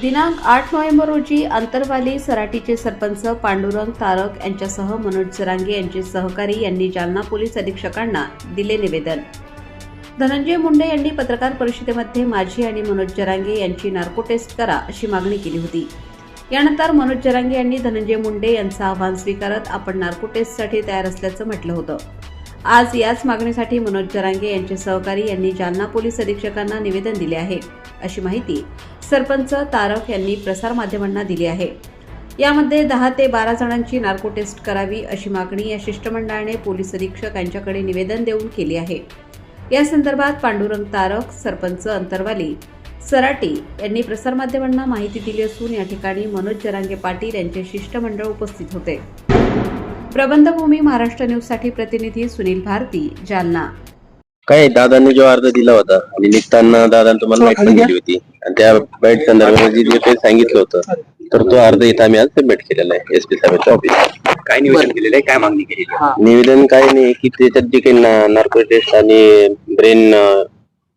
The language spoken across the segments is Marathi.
दिनांक आठ नोव्हेंबर रोजी अंतरवाली सराटीचे सरपंच पांडुरंग तारक यांच्यासह मनोज जरांगे यांचे सहकारी यांनी जालना पोलीस अधीक्षकांना दिले निवेदन. धनंजय मुंडे यांनी पत्रकार परिषदेमध्ये माझी आणि मनोज जरांगे यांची नार्को टेस्ट करा अशी मागणी केली होती. यानंतर मनोज जरांगे यांनी धनंजय मुंडे यांचं आव्हान स्वीकारत आपण नार्को टेस्टसाठी तयार असल्याचं म्हटलं होतं. आज याच मागणीसाठी मनोज जरांगे यांचे सहकारी यांनी जालना पोलीस अधीक्षकांना निवेदन दिले आहे अशी माहिती सरपंच तारक यांनी प्रसारमाध्यमांना दिली आहे. यामध्ये दहा ते बारा जणांची नार्को टेस्ट करावी अशी मागणी या शिष्टमंडळाने पोलीस अधीक्षक यांच्याकडे निवेदन देऊन केली आहे. या संदर्भात पांडुरंग तारक सरपंच अंतरवाली सराटी यांनी प्रसारमाध्यमांना माहिती दिली असून या ठिकाणी मनोज जरांगे पाटील यांचे शिष्टमंडळ उपस्थित होते. प्रबंधभूमी महाराष्ट्र न्यूजसाठी प्रतिनिधी सुनील भारती जालना. काय दादांनी जो अर्ज दिला होता आणि निघताना दादांनी तुम्हाला माहिती सांगितली होती. आणि त्या बाईट संदर्भात जे जे काही सांगितलं होतं तर तो अर्ज इथं आम्ही आज सबमिट केलेला आहे एस पी साहेबांच्या ऑफिस काय नियोजन केलेलं आहे? काय मागणी केलेली आहे? निवेदन काय नाही की त्याच्यात जे काही नार्को टेस्ट आणि ब्रेन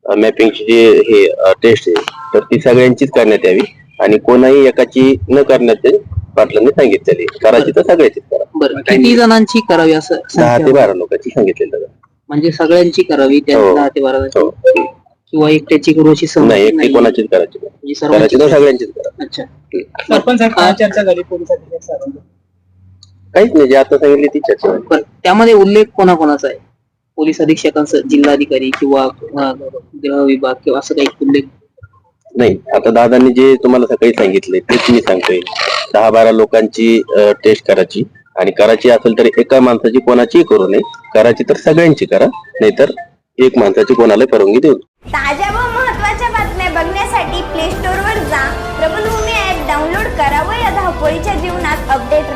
मॅपिंगची जी हे टेस्ट आहे तर ती सगळ्यांचीच करण्यात यावी. आणि कोणाही एकाची न करण्याचे पाटलांनी सांगितलेली करायची तर सगळ्याचीच करा. बरं किती जणांची करावी असं दहा ते? बारा लोकांची सांगितलेलं. म्हणजे सगळ्यांची करावी त्या हो. दहा ते बारा जणांची. हो किंवा एकट्याची करूची सहमती नाही एकटी नाहीये. कोणाचीच करायची नाही. म्हणजे करायची सर्वांची तर सगळ्यांचीच करा अच्छा सरपंच साहेब काय चर्चा झाली पोलीस अधीक्षक साहेबांची काहीच नाही जे आता सांगितली ती चर्चा झाली. बरं त्यामध्ये उल्लेख कोणाकोणाचा आहे पोलीस अधीक्षकांचा जिल्हाधिकारी किंवा अं, गृह विभाग किंवा असं काही उल्लेख नाही आता दादांनी जे तुम्हाला सकाळी सांगितले तेच मी सांगतोय दहा बारा लोकांची टेस्ट करायची आणि करायची असेल तर एका माणसाची कोणाचीही करू नये. करायची तर सगळ्यांची करा नाहीतर एक माणसाची कोणाला परवानगी देऊ ताज्या व महत्त्वाच्या बातम्या बघण्यासाठी प्ले स्टोअरवर जा. प्रबलभूमी ऍप डाउनलोड करा व या धावपळीच्या जीवनात अपडेट